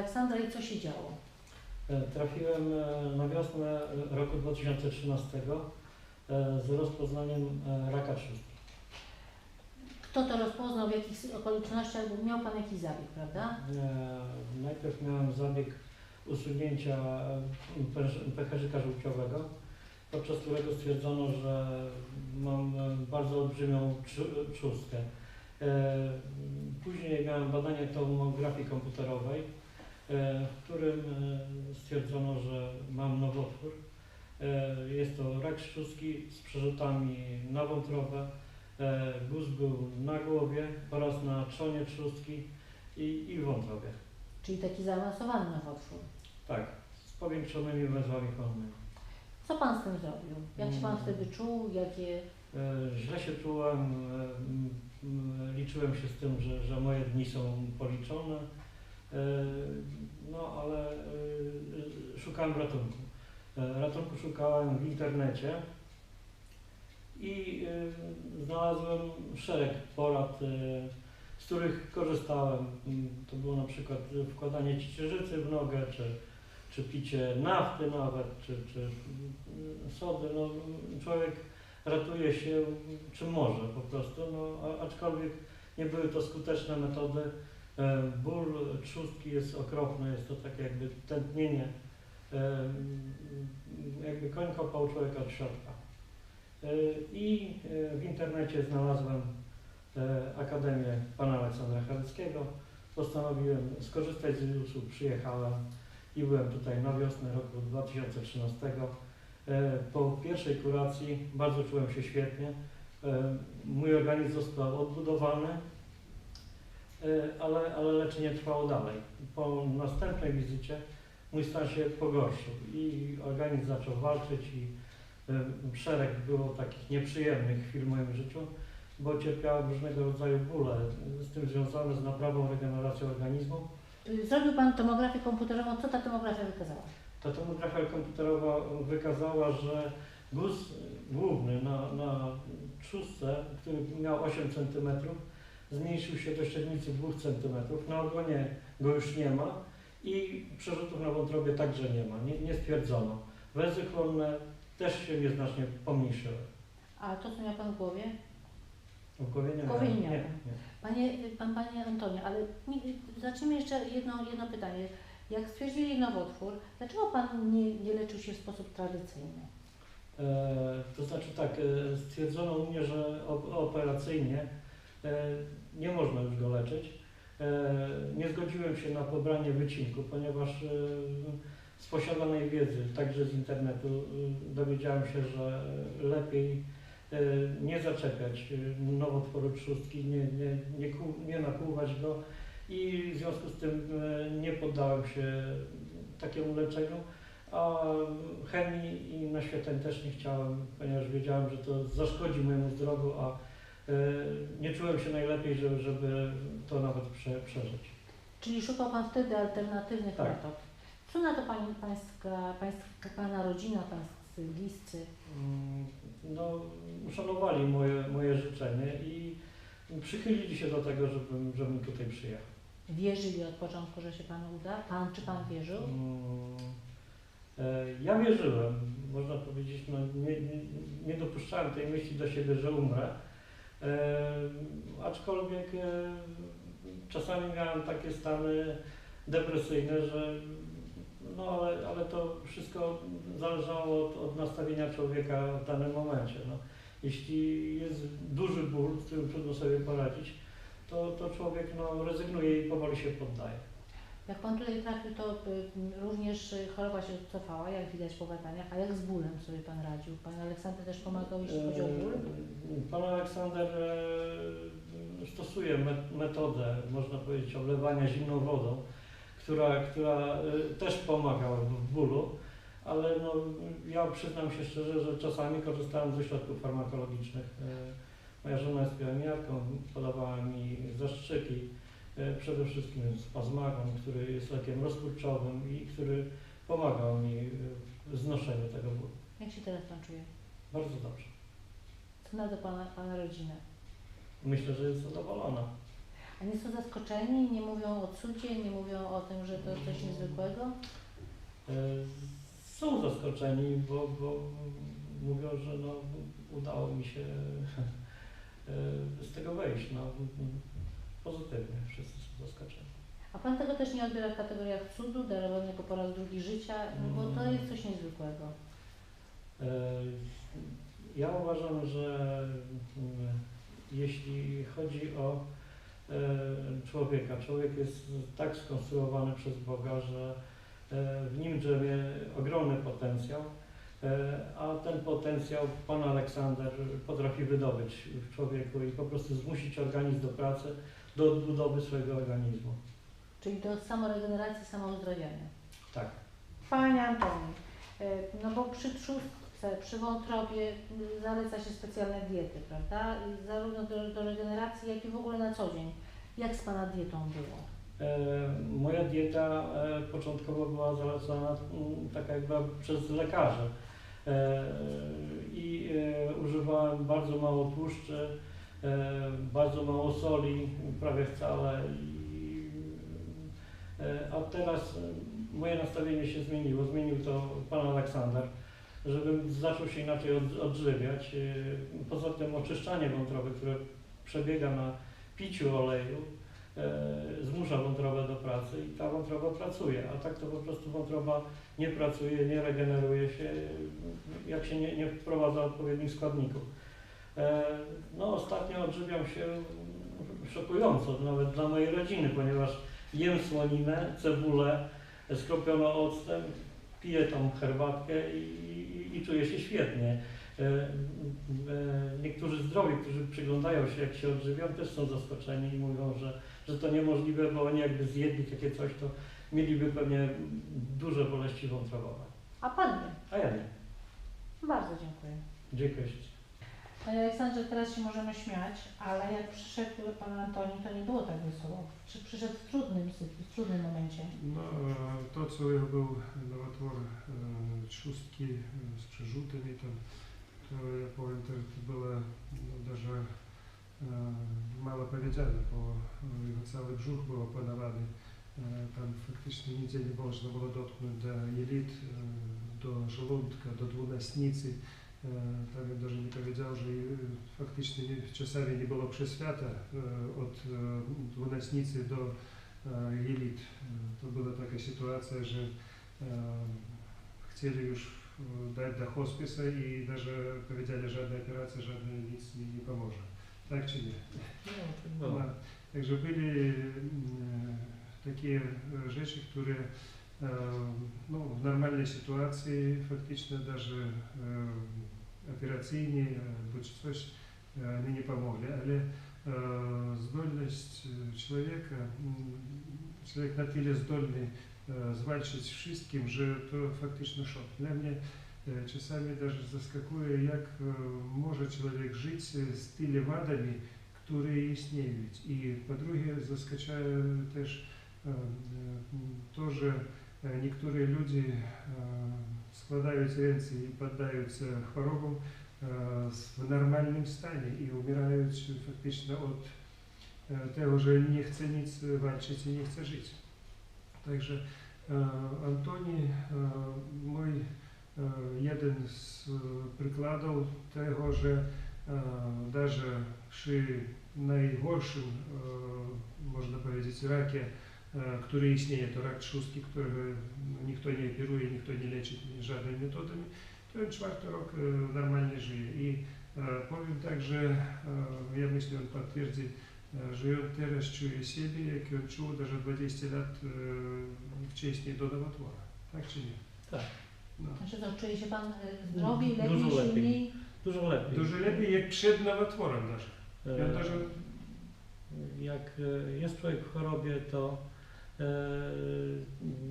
Aleksandra i co się działo? E, Trafiłem e, na wiosnę roku 2013 e, z rozpoznaniem raka trzustki. Kto to rozpoznał, w jakich okolicznościach, bo miał pan jakiś zabieg, prawda? Najpierw miałem zabieg usunięcia pęcherz- pęcherzyka żółciowego, podczas którego stwierdzono, że mam bardzo olbrzymią trzustkę. E, Później miałem badanie tomografii komputerowej, w którym e, stwierdzono, że mam nowotwór. E, Jest to rak trzustki z przerzutami na wątrobę. E, Guz był na głowie oraz na trzonie trzustki i, i wątrobie. Czyli taki zaawansowany nowotwór. Tak, z powiększonymi węzłami chłonnymi. Co pan z tym zrobił? Jak się pan Mm. wtedy czuł? Jakie... E, Źle się czułem, e, liczyłem się z tym, że, że moje dni są policzone, E, no ale e, szukałem ratunku. E, Ratunku szukałem w internecie i e, znalazłem szereg porad, e, z których korzystałem. To było na przykład wkładanie ciecierzycy w nogę, czy, czy picie nafty nawet, czy, czy sody. No, człowiek ratuje się czym może po prostu, no, aczkolwiek nie były to skuteczne metody. E, ból trzustki jest okropny, jest to takie jakby tętnienie, e, jakby koń kopał człowieka od środka. E, I w internecie znalazłem Akademię Pana Aleksandra Charyckiego. Postanowiłem skorzystać z jej usług, przyjechałem i byłem tutaj na wiosnę roku 2013. E, Po pierwszej kuracji bardzo czułem się świetnie. Mój organizm został odbudowany, ale, ale leczenie trwało dalej. Po następnej wizycie mój stan się pogorszył i organizm zaczął walczyć i e, szereg było takich nieprzyjemnych chwil w moim życiu, bo cierpiałem różnego rodzaju bóle z tym związane z naprawą, regeneracją organizmu. Zrobił pan tomografię komputerową. Co ta tomografia wykazała? Ta tomografia komputerowa wykazała, że guz główny na, na trzustce, który miał 8 cm, zmniejszył się do średnicy 2 cm. Na ogonie go już nie ma i przerzutów na wątrobie także nie ma, nie, nie stwierdzono. Węzy chłonne też się nieznacznie pomniejszyły. A to, co miał pan w głowie? W głowie nie W głowie miałem. nie nie. Panie, pan, panie Antonie, ale zacznijmy jeszcze jedno, jedno pytanie. Jak stwierdzili nowotwór, dlaczego pan nie, nie leczył się w sposób tradycyjny? E, to znaczy tak, e, stwierdzono u mnie, że op- operacyjnie e, nie można już go leczyć. E, nie zgodziłem się na pobranie wycinku, ponieważ e, z posiadanej wiedzy, także z internetu, e, dowiedziałem się, że lepiej nie zaczepiać nowotworu trzustki, nie, nie, nie, nie nakłuwać go i w związku z tym nie poddałem się takiemu leczeniu. A chemii i naświetleń też nie chciałem, ponieważ wiedziałem, że to zaszkodzi mojemu zdrowiu, a nie czułem się najlepiej, żeby, żeby to nawet prze, przeżyć. Czyli szukał pan wtedy alternatywnych Tak. metod. Co na to pani, pańska, pańska, pana rodzina, pańscy bliscy? Mm, No, uszanowali moje, moje życzenie i przychylili się do tego, żebym, żebym tutaj przyjechał. Wierzyli od początku, że się panu uda? Pan czy pan wierzył? Mm, e, Ja wierzyłem, można powiedzieć, no nie, nie, nie dopuszczałem tej myśli do siebie, że umrę. Aczkolwiek e, czasami miałem takie stany depresyjne, że no ale, ale to wszystko zależało od, od nastawienia człowieka w danym momencie. No. Jeśli jest duży ból, z którym trudno sobie poradzić, to, to człowiek no, rezygnuje i powoli się poddaje. Jak pan tutaj trafił, to y, również y, choroba się cofała, jak widać po badaniach, a jak z bólem sobie pan radził? Pan Aleksander też pomagał, jeśli chodzi o ból? E, Pan Aleksander e, stosuje met- metodę, można powiedzieć, oblewania zimną wodą, która, która e, też pomaga w bólu, ale no, ja przyznam się szczerze, że czasami korzystałem ze środków farmakologicznych. Moja żona jest pielęgniarką, podawała mi zastrzyki, przede wszystkim spazmagon, który jest lekiem rozkurczowym i który pomagał mi w znoszeniu tego bólu. Jak się teraz pan czuje? Bardzo dobrze. Co na to pana, pana rodzina? Myślę, że jest zadowolona. A nie są zaskoczeni, nie mówią o cudzie, nie mówią o tym, że to coś niezwykłego? E, Są zaskoczeni, bo, bo mówią, że no, udało mi się e, z tego wejść. No, pozytywnie, wszyscy są zaskoczeni. A Pan tego też nie odbiera w kategoriach cudu, darowanego po raz drugi życia, no bo to jest coś niezwykłego. E, Ja uważam, że mm, jeśli chodzi o e, człowieka, człowiek jest tak skonstruowany przez Boga, że e, w nim drzemie ogromny potencjał, a ten potencjał Pan Aleksander potrafi wydobyć w człowieku i po prostu zmusić organizm do pracy, do odbudowy swojego organizmu. Czyli do samoregeneracji, samouzdrawiania. Tak. Panie Antoni, e, no bo przy trzustce, przy wątrobie zaleca się specjalne diety, prawda? I zarówno do, do regeneracji, jak i w ogóle na co dzień. Jak z Pana dietą było? E, Moja dieta e, początkowo była zalecana taka jakby przez lekarzy E, i e, używałem bardzo mało tłuszczy, bardzo mało soli, prawie wcale. E, a teraz e, moje nastawienie się zmieniło, zmienił to pan Aleksander, żebym zaczął się inaczej od, odżywiać. E, Poza tym oczyszczanie wątroby, które przebiega na piciu oleju, zmusza wątrobę do pracy i ta wątroba pracuje, a tak to po prostu wątroba nie pracuje, nie regeneruje się, jak się nie, nie wprowadza odpowiednich składników. E, No ostatnio odżywiam się szokująco, nawet dla mojej rodziny, ponieważ jem słoninę, cebulę skropioną octem, piję tą herbatkę i, i, i czuję się świetnie. E, e, Niektórzy zdrowi, którzy przyglądają się jak się odżywiam, też są zaskoczeni i mówią, że, że to niemożliwe, bo oni jakby zjedli takie coś, to mieliby pewnie duże boleści wątrobowe. A Pan nie. A ja nie. Bardzo dziękuję. Dziękuję. Panie Aleksandrze, teraz się możemy śmiać, ale jak przyszedł Pan Antoni, to nie było tak wesoło. Czy przyszedł w trudnym, sytu- w trudnym momencie? No, e, to, co ja był nowotwór e, trzustki e, z przerzutem i tam, to ja powiem, to, to było no, даже e, mało powiedziane, bo e, jego cały brzuch był opanowany. E, Tam faktycznie nigdzie nie można było dotknąć do jelit, e, do żołądka, do dwunastnicy. Э, так як даже не повідав, вже э, фактично часами не было вже свята э, от Двоносниці до Ліліт. То была такая ситуация що хотели уж дать до хосписа и даже повідали, жодна операции жодна ніц не поможе. Так че не ну, Да. Так же были такие женщины которые Эм, ну, в нормальной ситуации фактично даже операційні будь-що ж не помогли. Э, Але здольність э, человека человек на тілі здольний э, звальчить всім, вже то фактично шок. Для меня часами даже заскакує, как может человек жить с тілі вадами, які існують. І по-друге, заскачає теж тоже też e, e, to, że e, niektórzy ludzie e, składają ręce i poddają się chorobom e, w normalnym stanie i umierają faktycznie od e, tego, że nie chce nic walczyć i nie chce żyć. Także e, Antoni, e, mój e, jeden z e, przykładów tego, że e, даже przy najgorszym, e, można powiedzieć, rakie, e, który istnieje, to rak trzustki, który nikt nie operuje, nikt nie leczy żadnymi metodami, to on czwarty rok e, normalnie żyje. I e, powiem tak, że e, ja myślę, on potwierdzi, e, że on teraz czuje siebie, jak on czuł даже 20 lat e, wcześniej do nowotwora. Tak czy nie? Tak. No. Znaczy to czuje się Pan e, zdrowiej, Dużo lepiej, lepiej. silniej? Dużo lepiej. Dużo lepiej jak przed nowotworem даже. Ja E, даже Jak e, jest człowiek w chorobie, to e,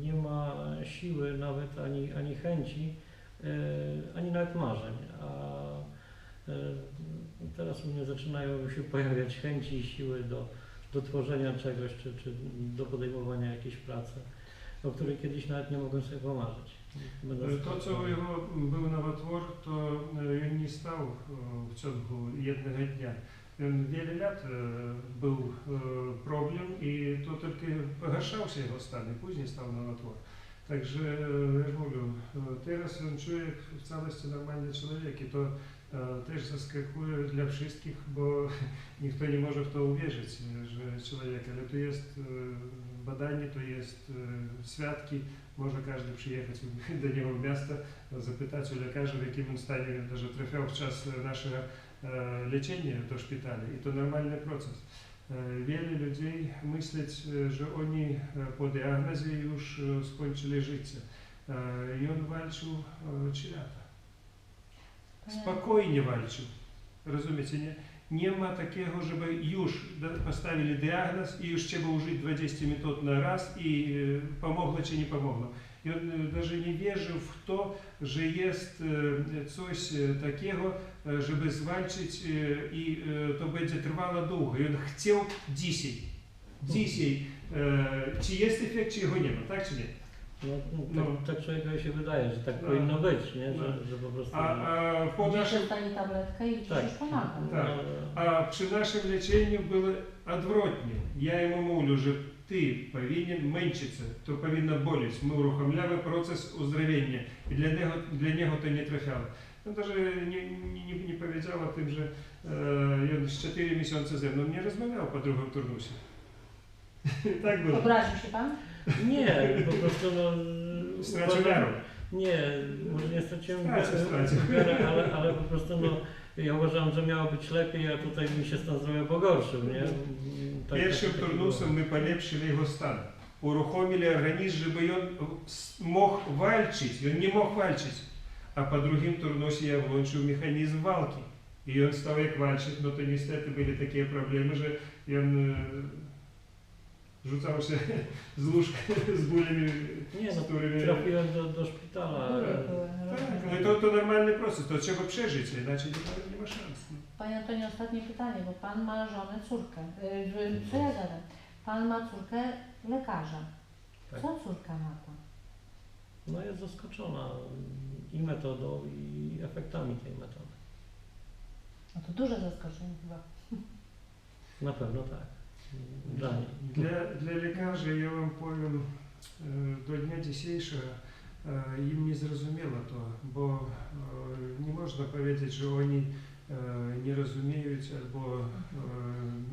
nie ma siły nawet ani, ani chęci, e, ani nawet marzeń. A e, teraz u mnie zaczynają się pojawiać chęci i siły do, do tworzenia czegoś, czy, czy do podejmowania jakiejś pracy, o której kiedyś nawet nie mogłem sobie pomarzyć. Będąc- To, co u jego był nowotwór, to e, on nie stał e, w ciągu jednego dnia. I on wiele lat e, był e, problem i to tylko pogarszał się jego stan i później stał na notwór. Także, e, jak mówię, e, teraz on czuje w całości normalny człowiek i to e, też zaskakuje dla wszystkich, bo nikt nie może w to uwierzyć, e, że człowiek, ale to jest e, badanie, to jest e, świadki, może każdy przyjechać do niego w miasto, zapytać u lekarzy, w jakim on stanie, że trafiał w czas naszego e, leczenia do szpitala i to normalny proces. E, Wiele ludzi myśleć, e, że oni e, po diagnozie już e, skończyli życie. E, I on walczył e, 3 lata. Spokojnie walczył. Rozumiecie, nie? Нема такого, щоб юж поставили диагноз и ще чтобы ужить 20 метод на раз, и помогло чи не помогло. І він навіть не вірив в то, що є щось такого, чтобы звальчить и то буде тривало довго. І він хотів 10. 10. Чи є ефект, чи його нема, так чи нет? jest efekt, czy jego nie ma, tak czy nie? No, No. tak, tak człowiekowi się wydaje, że tak No. powinno być, nie? Że, No. że po prostu... A, a po Gdzieś naszym dostanie tabletkę i gdzieś Tak. już pomaga. Tak. А при нашем лечении было odwrotnie. Я йому мовлю, що ти повинен меншитися, то повинна болість. Ми урухомляли процес оздоровлення. І для нього, для нього то не трафяло. Він навіть не, не, не powiedział o tym, że e, він з 4 miesiące ze mną nie rozmawiał po drugim turnusie. tak było. Obraził się pan? Nie, po prostu no... Stracił uważam, Nie, może nie straciłem Stracił, stracił. ale, ale po prostu no... Ja uważam, że miało być lepiej, a tutaj mi się stan zdrowia pogorszył, nie? Tak, Pierwszym tak, tak turnusem my polepszyli jego stan. Uruchomili organizm, żeby on mógł walczyć. On nie mógł walczyć. A po drugim turnusie ja włączył mechanizm walki. I on stał jak walczyć, no to niestety były takie problemy, że on e, rzucał się z łóżka z bólami, Nie, z no, którymi... Trafiłem do, do szpitala. Były, Tak, no to, to normalny proces, to trzeba przeżyć, inaczej nie ma, nie ma szans. Panie Antonio, ostatnie pytanie, bo Pan ma żonę, córkę. Yy, Co ja gadam? Pan ma córkę lekarza. Tak. Co córka ma tam? No jest zaskoczona i metodą, i efektami tej metody. No to duże zaskoczenie chyba. Na pewno tak. Dla niej. Для, для лікаря я вам повім е, до дня dzisiejszego е, їм не зрозуміло то, бо е, не можна powiedzieć, що вони е, не розуміють або е,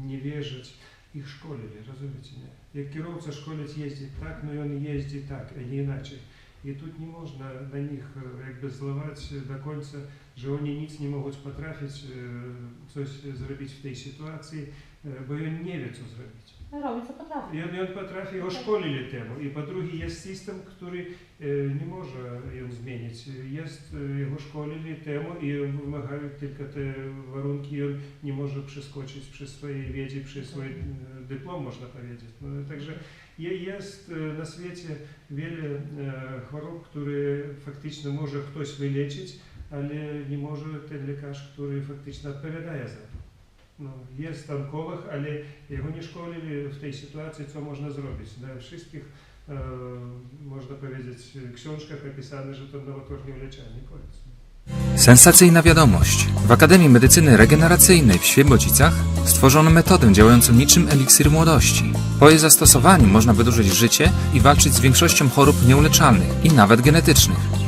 не вірять. Їх школили, розумієте? не? Як керівця школить їздить так, ну він їздить так, а не іначе. І тут не можна на них е, якби зливати до кінця, що вони ніц не можуть потрапити, е, щось зробити в тій ситуації, E, bo on nie wie, co zrobić. Robi, co potrafi. I on, i on potrafi, oszkolili tak. temu. I po drugie jest system, który e, nie może ją zmienić. Jest, e, jego szkolili temu i wymagają tylko te warunki i on nie może przeskoczyć przy swojej wiedzy, przy swoim dyplom, można powiedzieć. No, także jest na świecie wiele chorób, które faktycznie może ktoś wyleczyć, ale nie może ten lekarz, który faktycznie odpowiada za to. No, jest onkolog, ale його не школили в тій ситуації, що можна зробити. На wszystkich, е, можна powiedzieć, książkach opisane, że to nowotwór nieuleczalny. Koniec. Sensacyjna wiadomość. W Akademii Medycyny Regeneracyjnej w Świebodzicach stworzono metodę działającą niczym eliksir młodości. Po jej zastosowaniu można wydłużyć życie i walczyć z większością chorób nieuleczalnych i nawet genetycznych.